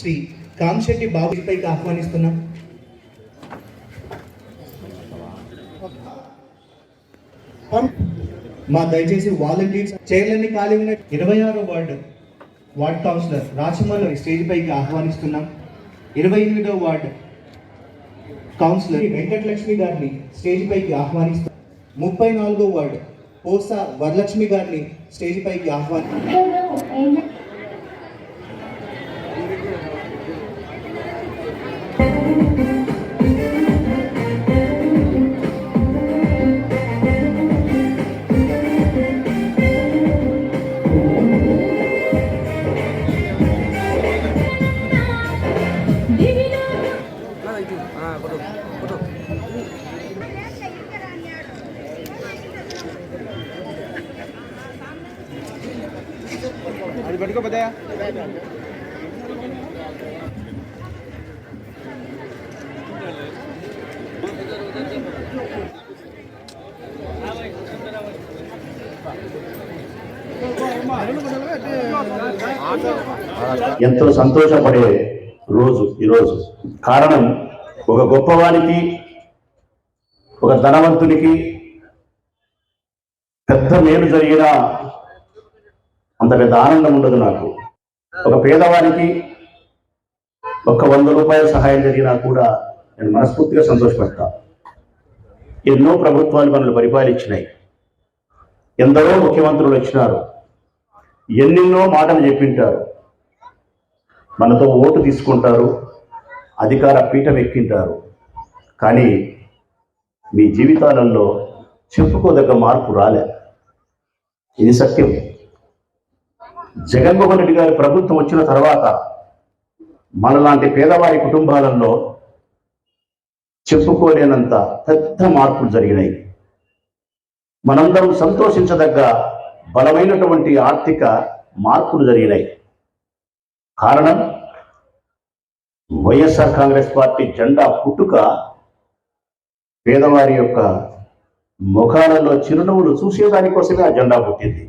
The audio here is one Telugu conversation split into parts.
శ్రీ కామశెట్టి బాబుపైకి ఆహ్వానిస్తున్నాం. మా దయచేసి వాలంటీర్స్ చైర్లన్నీ ఖాళీ ఉన్న ఇరవై ఆరో ward ward councillor Rachamalli stage పైకి ఆహ్వానిస్తున్నాం. ఇరవై ఎనిమిదో వార్డు కౌన్సిలర్ వెంకటలక్ష్మి గారిని స్టేజ్ పైకి ఆహ్వానిస్తాం ముప్పై నాలుగో వార్డు పోసా వరలక్ష్మి గారిని స్టేజ్ పైకి ఆహ్వాని ఎంతో సంతోషపడే రోజు ఈరోజు. కారణం ఒక గొప్పవానికి ఒక ధనవంతునికి పెద్ద మేలు జరిగిన అంత పెద్ద ఆనందం ఉండదు నాకు. ఒక పేదవానికి ఒక వంద రూపాయల సహాయం జరిగినా కూడా నేను మనస్ఫూర్తిగా సంతోషపడతా. ఎన్నో ప్రభుత్వాలు మనల్ని పరిపాలించినాయి. ఎందరో ముఖ్యమంత్రులు వచ్చినారు. ఎన్నెన్నో మాటలు చెప్పింటారు. మనతో ఓటు తీసుకుంటారు అధికార పీఠం ఎక్కింటారు. కానీ మీ జీవితాలలో చెప్పుకోదగ్గ మార్పు రాలే. ఇది సత్యం. జగన్మోహన్ రెడ్డి గారి ప్రభుత్వం వచ్చిన తర్వాత మనలాంటి పేదవారి కుటుంబాలలో చెప్పుకోలేనంత పెద్ద మార్పులు జరిగినాయి. మనందరం సంతోషించదగ్గ బలమైనటువంటి ఆర్థిక మార్పులు జరిగినాయి. కారణం వైఎస్ఆర్ కాంగ్రెస్ పార్టీ జెండా పుట్టుక పేదవారి యొక్క ముఖాలలో చిరునవ్వులు చూసేదానికోసమే ఆ జెండా పుట్టింది.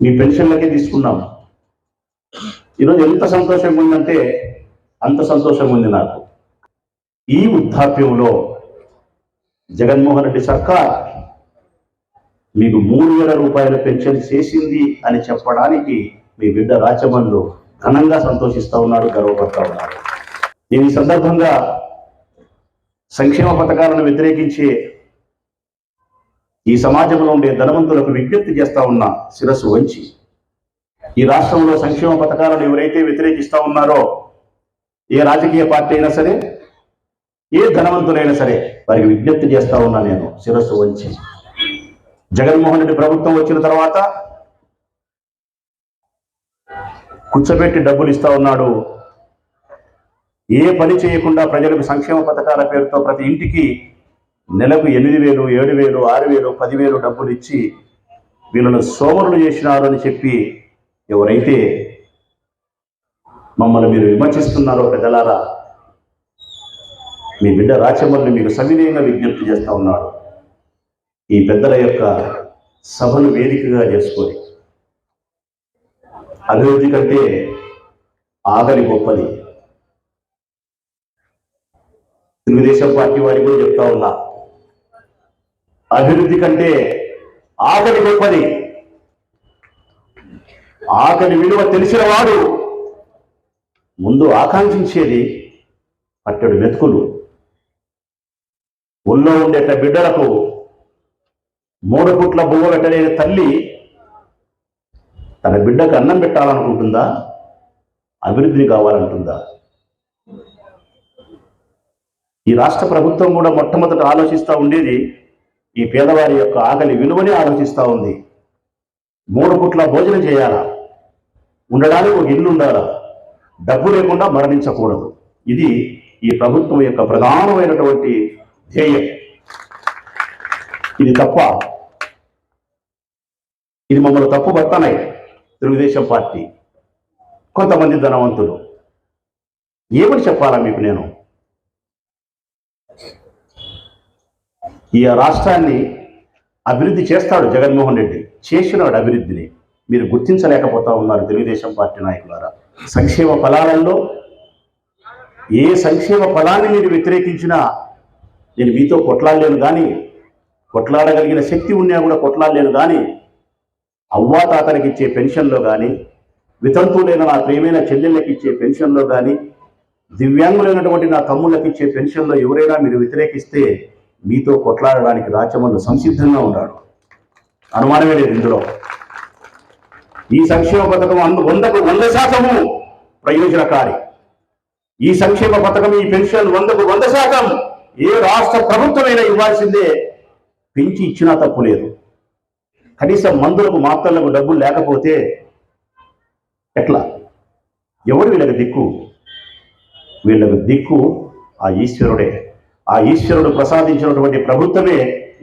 మీ పెన్షన్లకే తీసుకున్నాం. ఈరోజు ఎంత సంతోషంగా ఉందంటే అంత సంతోషంగా ఉంది నాకు. ఈ వృద్ధాప్యంలో జగన్మోహన్ రెడ్డి సర్కార్ మీకు మూడు వేల రూపాయల పెన్షన్ చేసింది అని చెప్పడానికి మీ బిడ్డ రాచమల్లు ఘనంగా సంతోషిస్తా ఉన్నాడు గర్వపడతా ఉన్నాడు నేను ఈ సందర్భంగా సంక్షేమ పథకాలను వ్యతిరేకించే ఈ సమాజంలో ఉండే ధనవంతులకు విజ్ఞప్తి చేస్తా ఉన్న శిరస్సు వంచి. ఈ రాష్ట్రంలో సంక్షేమ పథకాలను ఎవరైతే వ్యతిరేకిస్తా ఉన్నారో ఏ రాజకీయ పార్టీ అయినా సరే ఏ ధనవంతులైనా సరే వారికి విజ్ఞప్తి చేస్తా ఉన్నా నేను శిరస్సు వంచి. జగన్మోహన్ రెడ్డి ప్రభుత్వం వచ్చిన తర్వాత కూర్చోబెట్టి డబ్బులు ఇస్తా ఉన్నాడు. ఏ పని చేయకుండా ప్రజలకు సంక్షేమ పథకాల పేరుతో ప్రతి ఇంటికి నెలకు ఎనిమిది వేలు ఏడు వేలు ఆరు వేలు పదివేలు డబ్బులు ఇచ్చి వీళ్ళను సోమరులు చేసినారు అని చెప్పి ఎవరైతే మమ్మల్ని మీరు విమర్శిస్తున్నారో పెద్దలారా మీ బిడ్డ రాచమల్ని మీకు సవినయంగా విజ్ఞప్తి చేస్తూ ఉన్నాడు. ఈ పెద్దల యొక్క సభను వేదికగా చేసుకొని అభివృద్ధి కంటే ఆగలి గొప్పది. తెలుగుదేశం పార్టీ వారికి కూడా చెప్తా ఉన్నా అభివృద్ధి కంటే ఆకలి గొప్పది. ఆకలి విలువ తెలిసిన వాడు ముందు ఆకాంక్షించేది అట్టడు మెతుకులు. ఊళ్ళో ఉండేట బిడ్డలకు మూడు పుట్ల బువ్వ పెట్టలేని తల్లి తన బిడ్డకు అన్నం పెట్టాలనుకుంటుందా? అభివృద్ధి కావాలంటుందా? ఈ రాష్ట్ర ప్రభుత్వం కూడా మొట్టమొదట ఆలోచిస్తూ ఉండేది ఈ పేదవారి యొక్క ఆకలి విలువని ఆలోచిస్తూ ఉంది. మూడు పుట్ల భోజనం చేయాలా? ఉండడానికి ఒక ఇల్లు ఉండాలా? డబ్బు లేకుండా మరణించకూడదు. ఇది ఈ ప్రభుత్వం యొక్క ప్రధానమైనటువంటి ధ్యేయం. ఇది తప్ప ఇది మమ్మల్ని తప్పు పడుతున్నాయి తెలుగుదేశం పార్టీ. కొంతమంది ధనవంతులు. ఏమని చెప్పాలా మీకు నేను? ఈ రాష్ట్రాన్ని అభివృద్ధి చేస్తాడు జగన్మోహన్ రెడ్డి. చేసినాడు అభివృద్ధిని. మీరు గుర్తించలేకపోతా ఉన్నారు తెలుగుదేశం పార్టీ నాయకులారా. సంక్షేమ ఫలాలలో ఏ సంక్షేమ ఫలాన్ని మీరు వ్యతిరేకించినా నేను మీతో కొట్లాడలేను కానీ కొట్లాడగలిగిన శక్తి ఉన్నా కూడా కొట్లాడలేను కానీ అవ్వా తాతలకు ఇచ్చే పెన్షన్లో కానీ వితంతువులైన నా ప్రియమైన చెల్లెళ్ళకి ఇచ్చే పెన్షన్లో కానీ దివ్యాంగులైనటువంటి నా తమ్ముళ్ళకి ఇచ్చే పెన్షన్లో ఎవరైనా మీరు వ్యతిరేకిస్తే మీతో కొట్లాడడానికి రాచమల్లు సంసిద్ధంగా ఉన్నాడు. అనుమానమే లేదు ఇందులో. ఈ సంక్షేమ పథకం అందు వందకు వంద శాతము ప్రయోజనకారి. ఈ సంక్షేమ పథకం ఈ పెన్షన్ వందకు వంద శాతం ఏ రాష్ట్ర ప్రభుత్వమైనా ఇవ్వాల్సిందే పెంచి ఇచ్చినా తప్పు లేదు. కనీసం మందులకు మాత్రలకు డబ్బులు లేకపోతే ఎట్లా? ఎవరు వీళ్ళకి దిక్కు? వీళ్ళకు దిక్కు ఆ ఈశ్వరుడే. ఆ ఈశ్వరుడు ప్రసాదించినటువంటి ప్రభుత్వమే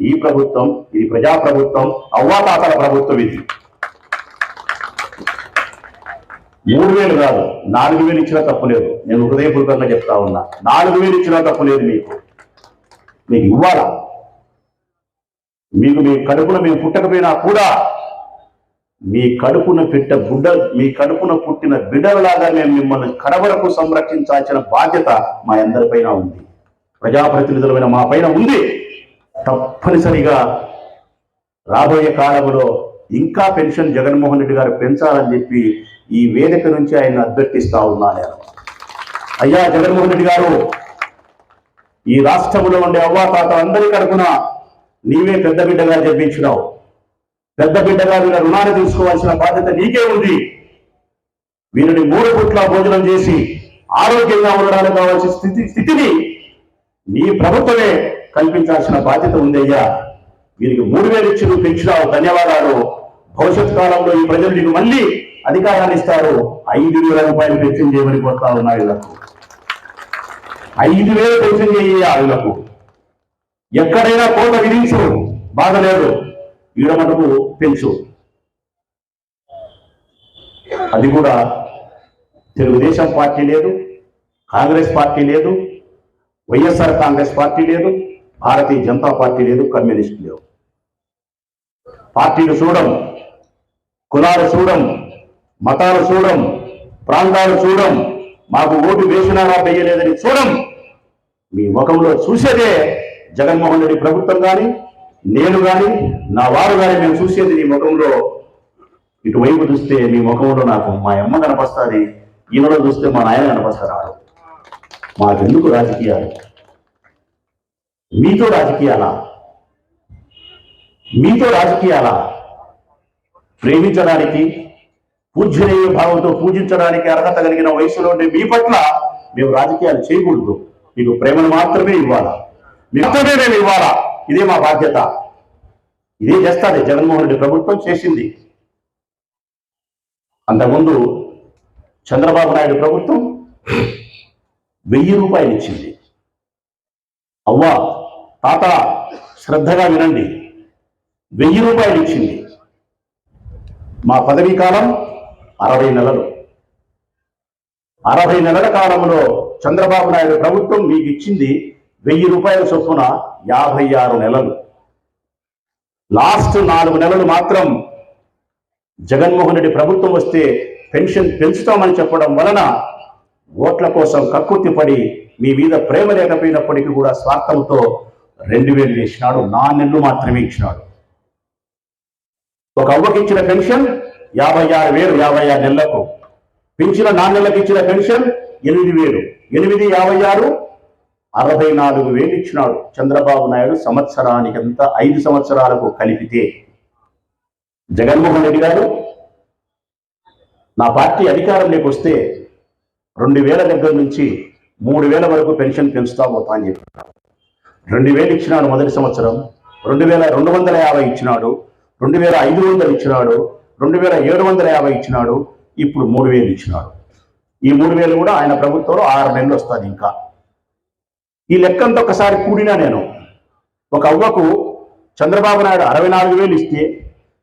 ఈ ప్రభుత్వం ఇది ప్రజా ప్రభుత్వం అవ్వాతాతల ప్రభుత్వం ఇది. మూడు వేలు కాదు నాలుగు వేలు ఇచ్చినా తప్పు లేదు. నేను హృదయపూర్వకంగా చెప్తా ఉన్నా నాలుగు వేలు ఇచ్చినా తప్పు లేదు మీకు. మీకు ఇవ్వాలా? మీకు మీ కడుపున మేము పుట్టకపోయినా కూడా మీ కడుపున పెట్ట బుడ్డ మీ కడుపున పుట్టిన బిడ్డలలాగా మేము మిమ్మల్ని కడవరకు సంరక్షించాల్సిన బాధ్యత మా అందరిపైన ఉంది. ప్రజాప్రతినిధులమైన మా పైన ఉంది. తప్పనిసరిగా రాబోయే కాలంలో ఇంకా పెన్షన్ జగన్మోహన్ రెడ్డి గారు పెంచాలని చెప్పి ఈ వేదిక నుంచి ఆయన అభ్యర్థిస్తా ఉన్నా నేను. అయ్యా జగన్మోహన్ రెడ్డి గారు ఈ రాష్ట్రంలో ఉండే అవ్వాతాత అందరి కడుపున నీవే పెద్ద బిడ్డగా జన్మించినావు. పెద్ద బిడ్డగా వీళ్ళ రుణాన్ని తీసుకోవాల్సిన బాధ్యత నీకే ఉంది. వీరిని మూడు పుట్ల భోజనం చేసి ఆరోగ్యంగా ఉండడానికి కావాల్సిన స్థితి స్థితిని నీ ప్రభుత్వమే కల్పించాల్సిన బాధ్యత ఉందయ్యా. వీరికి మూడు వేలు ఇచ్చి నువ్వు పెంచినావు. ధన్యవాదాలు. భవిష్యత్ కాలంలో ఈ ప్రజలు నీకు మళ్ళీ అధికారాన్ని ఇస్తారు. ఐదు వేల రూపాయలు పెన్షన్ చేయమని కోరుతా ఉన్నా వీళ్ళకు. ఐదు వేలు పెన్షన్ చేయ వీళ్ళకు. ఎక్కడైనా కోత విధించు బాధ లేదు. ఈడ మటుకు పెంచు. అది కూడా తెలుగుదేశం పార్టీ లేదు కాంగ్రెస్ పార్టీ లేదు వైఎస్ఆర్ కాంగ్రెస్ పార్టీ లేదు భారతీయ జనతా పార్టీ లేదు కమ్యూనిస్ట్ లేవు. పార్టీలు చూడం కులాలు చూడం మతాలు చూడం ప్రాంతాలు చూడం మాకు ఓటు వేసినారా వేయలేదని చూడం మీ ముఖంలో చూసేదే జగన్మోహన్ రెడ్డి ప్రభుత్వం కానీ నేను కానీ నా వారు కానీ మేము చూసేది నీ ముఖంలో ఇటువైపు చూస్తే నీ ముఖంలో నాకు మా అమ్మ కనపస్తుంది ఈయనలో చూస్తే మా నాయన కనపస్తారు? మాకెందుకు రాజకీయాలు? మీతో రాజకీయాలా? మీతో రాజకీయాలా? ప్రేమించడానికి పూజ్యనీయ భావంతో పూజించడానికి అర్హత కలిగిన వయసులో ఉండే మీ పట్ల మేము రాజకీయాలు చేయకూడదు. మీకు ప్రేమను మాత్రమే ఇవ్వాలా? మిగతానే మేము ఇవ్వాలా? ఇదే మా బాధ్యత. ఇదే చేస్తాది జగన్మోహన్ రెడ్డి ప్రభుత్వం చేసింది. అంతకుముందు చంద్రబాబు నాయుడు ప్రభుత్వం వెయ్యి రూపాయలు ఇచ్చింది. అవ్వా తాత శ్రద్ధగా వినండి. వెయ్యి రూపాయలు ఇచ్చింది. మా పదవీ కాలం అరవై నెలలు. అరవై నెలల కాలంలో చంద్రబాబు నాయుడు ప్రభుత్వం మీకు ఇచ్చింది వెయ్యి రూపాయల చొప్పున యాభై ఆరు నెలలు. లాస్ట్ నాలుగు నెలలు మాత్రం జగన్మోహన్ రెడ్డి ప్రభుత్వం వస్తే పెన్షన్ పెంచుతామని చెప్పడం వలన ఓట్ల కోసం కక్కుర్తి పడి మీ మీద ప్రేమ లేకపోయినప్పటికీ కూడా స్వార్థంతో రెండు వేలు చేసినాడు నా నెలలు మాత్రమే ఇచ్చినాడు. ఒక అవ్వకి ఇచ్చిన పెన్షన్ యాభై ఆరు వేలు యాభై ఆరు నెలలకు. పెంచిన నాన్నెళ్ళకి ఇచ్చిన పెన్షన్ ఎనిమిది వేలు. ఎనిమిది యాభై ఆరు అరవై నాలుగు వేలు ఇచ్చినాడు చంద్రబాబు నాయుడు సంవత్సరానికి అంతా ఐదు సంవత్సరాలకు కలిపితే. జగన్మోహన్ రెడ్డి గారు నా పార్టీ అధికారంలోకి వస్తే రెండు వేల దగ్గర నుంచి మూడు వేల వరకు పెన్షన్ పెంచుతా పోతా అని చెప్పారు. రెండు వేలు ఇచ్చినాడు మొదటి సంవత్సరం రెండు వేల రెండు వందల యాభై ఇచ్చినాడు రెండు వేల ఐదు వందలు ఇచ్చినాడు రెండు వేల ఏడు వందల యాభై ఇచ్చినాడు ఇప్పుడు మూడు వేలు ఇచ్చినాడు. ఈ మూడు వేలు కూడా ఆయన ప్రభుత్వంలో ఆరు నెలలు వస్తుంది ఇంకా. ఈ లెక్కంతో ఒకసారి కూడినా నేను. ఒక అవ్వకు చంద్రబాబు నాయుడు అరవై నాలుగు వేలు ఇస్తే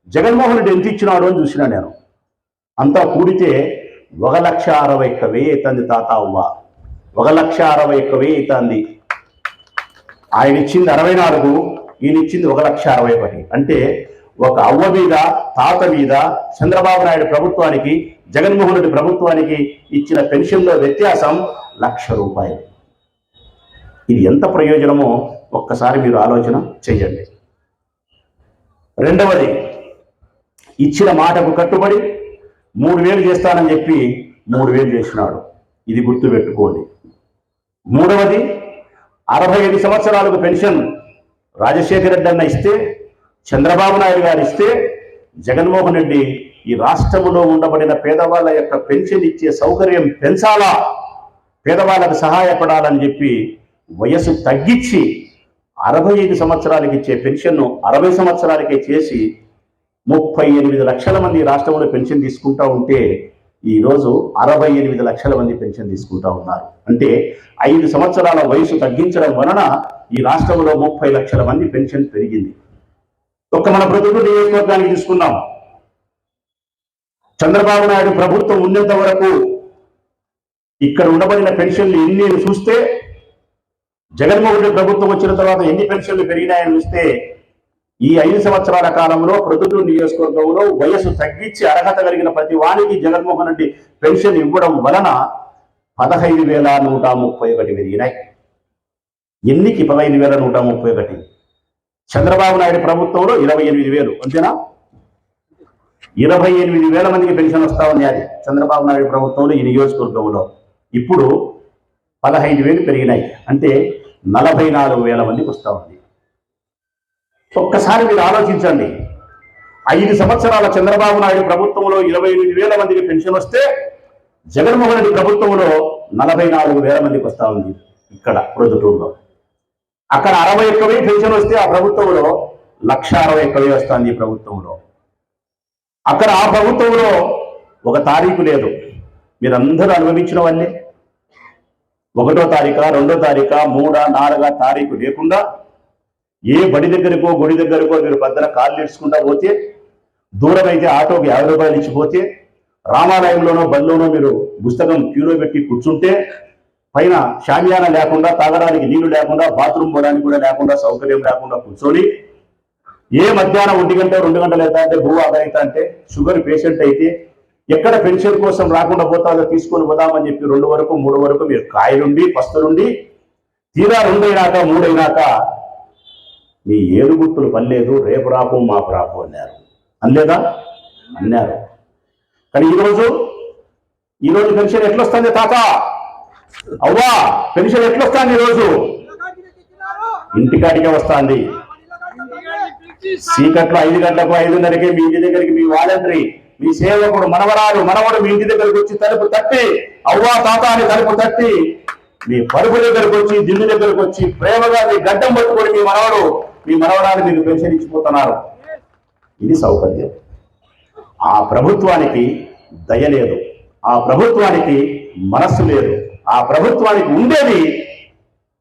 జగన్మోహన్ రెడ్డి ఎంత ఇచ్చినాడు అని చూసినా నేను. అంతా కూడితే ఒక లక్ష అరవై ఒక్క వెయ్యి అవుతుంది తాత అవ్వ. ఒక లక్ష అరవై ఒక్క వెయ్యి అవుతుంది. ఆయన ఇచ్చింది అరవై నాలుగు ఈయన ఇచ్చింది ఒక లక్ష అరవై ఒకటి. అంటే ఒక అవ్వ మీద తాత మీద చంద్రబాబు నాయుడు ప్రభుత్వానికి జగన్మోహన్ రెడ్డి ప్రభుత్వానికి ఇచ్చిన పెన్షన్లో వ్యత్యాసం లక్ష రూపాయలు. ఇది ఎంత ప్రయోజనమో ఒక్కసారి మీరు ఆలోచన చేయండి రెండవది ఇచ్చిన మాటకు కట్టుబడి మూడు వేలు చేస్తానని చెప్పి మూడు వేలు చేసినాడు. ఇది గుర్తుపెట్టుకోండి. మూడవది అరవై ఐదు సంవత్సరాలకు పెన్షన్ రాజశేఖర రెడ్డి అన్న ఇస్తే చంద్రబాబు నాయుడు గారు ఇస్తే జగన్మోహన్ రెడ్డి ఈ రాష్ట్రంలో ఉండబడిన పేదవాళ్ళ యొక్క పెన్షన్ ఇచ్చే సౌకర్యం పెంచాలా? పేదవాళ్ళకు సహాయపడాలని చెప్పి వయసు తగ్గించి అరవై ఐదు సంవత్సరాలకి ఇచ్చే పెన్షన్ను అరవై సంవత్సరాలకే చేసి ముప్పై ఎనిమిది లక్షల మంది రాష్ట్రంలో పెన్షన్ తీసుకుంటా ఉంటే ఈరోజు అరవై ఎనిమిది లక్షల మంది పెన్షన్ తీసుకుంటా ఉన్నారు. అంటే ఐదు సంవత్సరాల వయసు తగ్గించడం వలన ఈ రాష్ట్రంలో ముప్పై లక్షల మంది పెన్షన్ పెరిగింది. ఒక్క మన ప్రతిభ నియోజకవర్గానికి తీసుకున్నాం చంద్రబాబు నాయుడు ప్రభుత్వం ఉన్నంత వరకు ఇక్కడ ఉండబడిన పెన్షన్లు ఎన్ని చూస్తే జగన్మోహన్ రెడ్డి ప్రభుత్వం వచ్చిన తర్వాత ఎన్ని పెన్షన్లు పెరిగినాయని చూస్తే ఈ ఐదు సంవత్సరాల కాలంలో ప్రొద్దుటూరు నియోజకవర్గంలో వయసు తగ్గించి అర్హత కలిగిన ప్రతి వానికి జగన్మోహన్ రెడ్డి పెన్షన్ ఇవ్వడం వలన పదహైదు వేల నూట ముప్పై ఒకటి పెరిగినాయి. ఎన్నికి పదహైదు వేల నూట ముప్పై ఒకటి? చంద్రబాబు నాయుడు ప్రభుత్వంలో ఇరవై ఎనిమిది వేలు అంతేనా? ఇరవై ఎనిమిది వేల మందికి పెన్షన్ వస్తా ఉంది అది చంద్రబాబు నాయుడు ప్రభుత్వంలో ఈ నియోజకవర్గంలో. ఇప్పుడు పదహైదు వేలు పెరిగినాయి. అంటే నలభై నాలుగు వేల మందికి వస్తూ ఉంది. ఒక్కసారి మీరు ఆలోచించండి. ఐదు సంవత్సరాల చంద్రబాబు నాయుడు ప్రభుత్వంలో ఇరవై ఎనిమిది వేల మందికి పెన్షన్ వస్తే జగన్మోహన్ రెడ్డి ప్రభుత్వంలో నలభై నాలుగు వేల మందికి వస్తా ఉంది ఇక్కడ ప్రొద్దుటూరులో. అక్కడ అరవై ఒక్క వెయ్యి పెన్షన్ వస్తే ఆ ప్రభుత్వంలో లక్ష అరవై ఒక్క వెయ్యి వస్తుంది ప్రభుత్వంలో. అక్కడ ఆ ప్రభుత్వంలో ఒక తారీఖు లేదు. మీరందరూ అనుభవించిన వాళ్ళే. ఒకటో తారీఖా రెండో తారీఖా మూడా నాలుగా తారీఖు లేకుండా ఏ బడి దగ్గరకో గుడి దగ్గరకో మీరు పెద్దల కాళ్ళు నేర్చుకుంటా పోతే దూరం అయితే ఆటోకి యాభై రూపాయలు ఇచ్చిపోతే రామాలయంలోనో బల్లోనో మీరు పుస్తకం క్యూలో పెట్టి కూర్చుంటే పైన షామియాన లేకుండా తాగడానికి నీళ్ళు లేకుండా బాత్రూమ్ పోవడానికి కూడా లేకుండా సౌకర్యం లేకుండా కూర్చొని ఏ మధ్యాహ్నం ఒంటి గంట రెండు గంటలు అవుతా అంటే భూ ఆధారిత అంటే షుగర్ పేషెంట్ అయితే ఎక్కడ పెన్షన్ కోసం రాకుండా పోతాదో తీసుకొని పోదామని చెప్పి రెండు వరకు మూడు వరకు మీరు కాయలుండి పస్తులుండి తీరా రెండైనాక మూడైనాక మీ ఏడు గుర్తులు పనిలేదు రేపు రాపు మాపు రాపు అన్నారు. అనలేదా? అన్నారు. కానీ ఈరోజు ఈరోజు పెన్షన్ ఎట్లొస్తుంది తాత? అవ్వా పెన్షన్ ఎట్లొస్తుంది ఈరోజు? ఇంటికాడికే వస్తుంది. చీకట్లో ఐదు గంటలకు ఐదున్నరకి మీ ఇంటి దగ్గరికి మీ వాలంటరీ. మీ సేవకుడు మనవరాలు మనవడు మీ ఇంటి దగ్గరకు వచ్చి తలుపు తట్టి అవ్వా తాత అని తలుపు తట్టి మీ పరుపు దగ్గరకు వచ్చి దిండు దగ్గరకు వచ్చి ప్రేమగా మీ గడ్డం పట్టుకొని మీ మనవడు మీ మనవరాలు మీకు పెన్షన్ ఇచ్చిపోతున్నారు. ఇది సౌకర్యం. ఆ ప్రభుత్వానికి దయ లేదు. ఆ ప్రభుత్వానికి మనస్సు లేదు. ఆ ప్రభుత్వానికి ఉండేది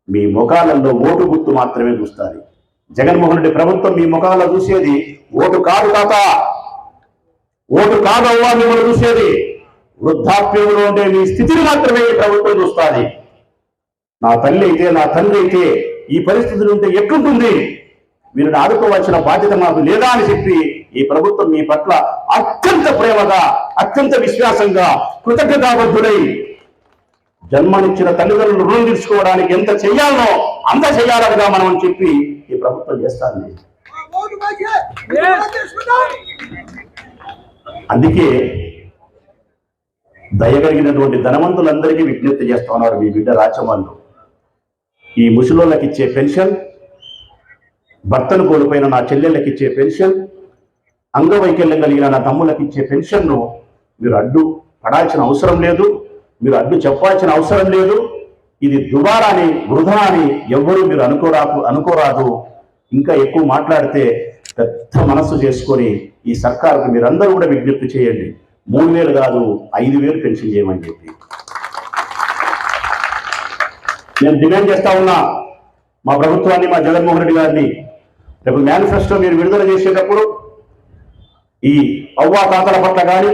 మీ ముఖాలలో ఓటు గుర్తు మాత్రమే చూస్తారు. జగన్మోహన్ రెడ్డి ప్రభుత్వం మీ ముఖాల్లో చూసేది ఓటు కాదు తాత. ఓటు కాదు అవ్వా మిమ్మల్ని చూసేది. వృద్ధాప్యంలో ఉండే మీ స్థితిని మాత్రమే ఈ ప్రభుత్వం చూస్తుంది. నా తల్లి అయితే నా తండ్రి అయితే ఈ పరిస్థితులు ఉంటే ఎట్లుంటుంది? మీరు ఆదుకోవాల్సిన బాధ్యత మాకు లేదా అని చెప్పి ఈ ప్రభుత్వం మీ పట్ల అత్యంత ప్రేమగా అత్యంత విశ్వాసంగా కృతజ్ఞతాబద్ధుడై జన్మనిచ్చిన తల్లిదండ్రులు రుణం తీర్చుకోవడానికి ఎంత చెయ్యాలనో అంత చెయ్యాలగా మనం అని చెప్పి ఈ ప్రభుత్వం చేస్తాను అందుకే దయగలిగినటువంటి ధనవంతులందరికీ విజ్ఞప్తి చేస్తున్నారు మీ బిడ్డ రాచమల్లు ఈ ముసలోళ్ళకి ఇచ్చే పెన్షన్ భర్తను కోల్పోయిన నా చెల్లెళ్ళకి ఇచ్చే పెన్షన్ అంగవైకల్యం కలిగిన నా తమ్ముళ్ళకి ఇచ్చే పెన్షన్ను మీరు అడ్డు పడాల్సిన అవసరం లేదు మీరు అడ్డు చెప్పాల్సిన అవసరం లేదు. ఇది దుబారా అని వృధా అని ఎవ్వరూ మీరు అనుకోరాకు అనుకోరాదు. ఇంకా ఎక్కువ మాట్లాడితే పెద్ద మనస్సు చేసుకొని ఈ సర్కారుకు మీరందరూ కూడా విజ్ఞప్తి చేయండి. మూడు వేలు కాదు ఐదు వేలు పెన్షన్ చేయమని చెప్పి. నేను డిమాండ్ చేస్తా ఉన్నా మా ప్రభుత్వాన్ని మా జగన్మోహన్ రెడ్డి గారిని రేపు మేనిఫెస్టో మీరు విడుదల చేసేటప్పుడు ఈ అవ్వా తాతల పట్ల కానీ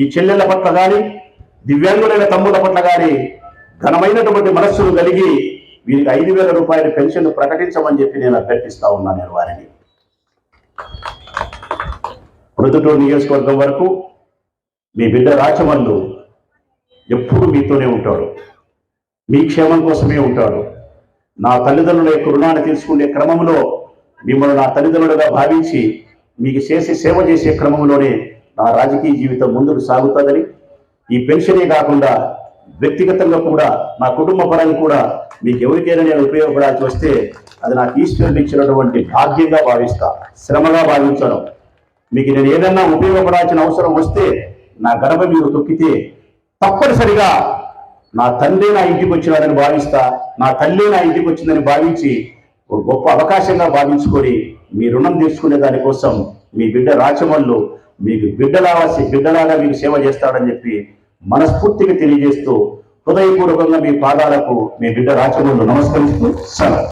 ఈ చెల్లెళ్ళ పట్ల కానీ దివ్యాంగులైన తమ్ముల పట్ల కానీ ఘనమైనటువంటి మనస్సును కలిగి వీరికి ఐదు వేల రూపాయల పెన్షన్ ప్రకటించమని చెప్పి నేను అభ్యర్థిస్తా ఉన్నా నేను వారిని. ప్రొద్దుటూరు నియోజకవర్గం వరకు మీ బిడ్డ రాచమల్లు ఎప్పుడు మీతోనే ఉంటాడు. మీ క్షేమం కోసమే ఉంటాడు. నా తల్లిదండ్రుల యొక్క రుణాన్ని తీసుకునే క్రమంలో మిమ్మల్ని నా తల్లిదండ్రులుగా భావించి మీకు చేసే సేవ చేసే క్రమంలోనే నా రాజకీయ జీవితం ముందుకు సాగుతుందని ఈ పెన్షనే కాకుండా వ్యక్తిగతంగా కూడా నా కుటుంబ పరంగా కూడా మీకు ఎవరికైనా నేను ఉపయోగపడాల్సి వస్తే అది నాకు ఈశ్వరుడు ఇచ్చినటువంటి భాగ్యంగా భావిస్తా. శ్రమగా భావించడం మీకు నేను ఏదైనా ఉపయోగపడాల్సిన అవసరం వస్తే నా గడప మీరు తొక్కితే తప్పనిసరిగా నా తండ్రి నా ఇంటికి వచ్చినారని భావిస్తా నా తల్లి నా ఇంటికి వచ్చిందని భావించి ఒక గొప్ప అవకాశంగా భావించుకొని మీ రుణం తీసుకునే దానికోసం మీ బిడ్డ రాచమల్లు మీకు బిడ్డలాగా బిడ్డలాగా మీకు సేవ చేస్తాడని చెప్పి మనస్ఫూర్తిగా తెలియజేస్తూ హృదయపూర్వకంగా మీ పాదాలకు మీ బిడ్డ రాచమల్లు నమస్కరిస్తూ సెలవు.